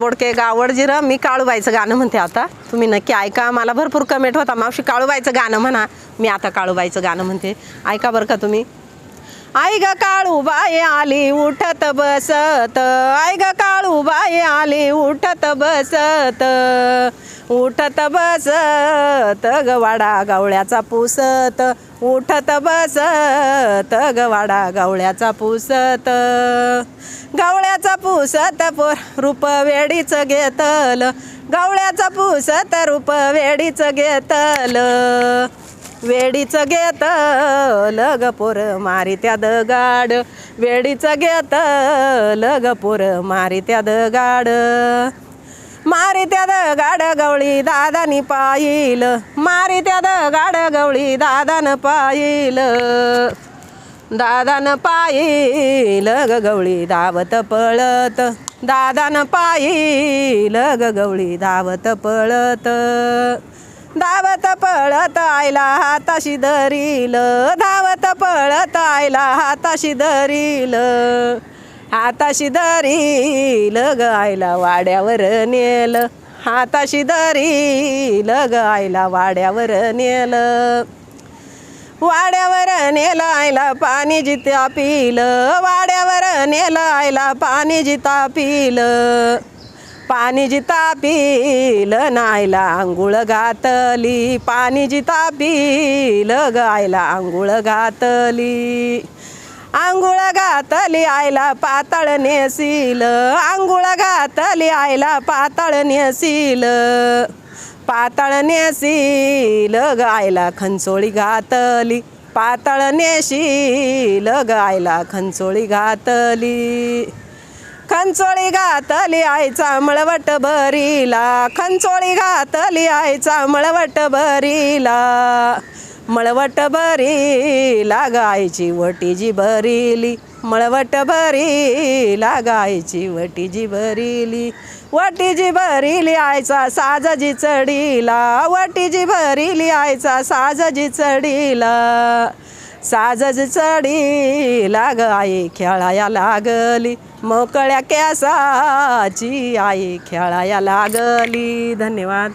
बोडके गावड जिरं मी काळूबाईचं गाणं म्हणते आता. तुम्ही नक्की ऐका मला भरपूर कमेंट होता. मावशी काळूबाईचं गाणं म्हणा मी आता काळूबाईचं गाणं म्हणते. ऐका बरं का तुम्ही. आई ग काळूबाई आली उठत बसत. आई ग काळूबाई आली उठत बसत. उठत बसत गवाडा गवळ्याचा पुसत. उठत बसत गवाडा गवळ्याचा पुसत. गवळ्याचा पुसत पोर रूप वेडीच घेतल. गवळ्याचा पुसत रूप वेडीच घेतल. वेडीच घेत लग पोर मारी त्या दगाड वेडीच घेत लग पोर मारी त्या दगाड मारी त्या दगाड गवळी दादानी पाईल मारी त्या दगाड गवळी दादान पाहिल दादान पाईल ग गवळी धावत पळत दादान पाईल ग गवळी धावत पळत धावत पळत आयला हाताशी धरील धावत पळत आयला हाताशी धरील हाताशी दारी लग आयला वाड्यावर नेल. हाताशी दारी लग आयला वाड्यावर नेल. वाड्यावर नेलं आयला पाणी जिता पिलं. वाड्यावर नेलं आयला पाणी जिता पिलं. पाणी जिता पिलं नायला आंघोळ घातली. पाणी जिता पिलं गायला आंघोळ घातली. आंघोळ घातली आयला पातळ नेसील. आंघोळ घातली आयला पातळ नेसील. पातळ नेसील गायला खंचोळी घातली. पातळ नेशील गायला खंचोळी घातली. खंचोळी घातली आईचा मळवट भरीला. खंचोळी घातली आईचा मळवट भरीला. मळवट भरी लागायची वटीजी भरिली. मळवट भरी लागायची वटीजी भरिली. वटीजी भरिली आयचा साजजी चढीला. वटीजी भरिली आयचा साजजी चढीला. साजज चढी लाग आई खेळाया लागली. मोकळ्या कॅसाची आई खेळाया लागली. धन्यवाद.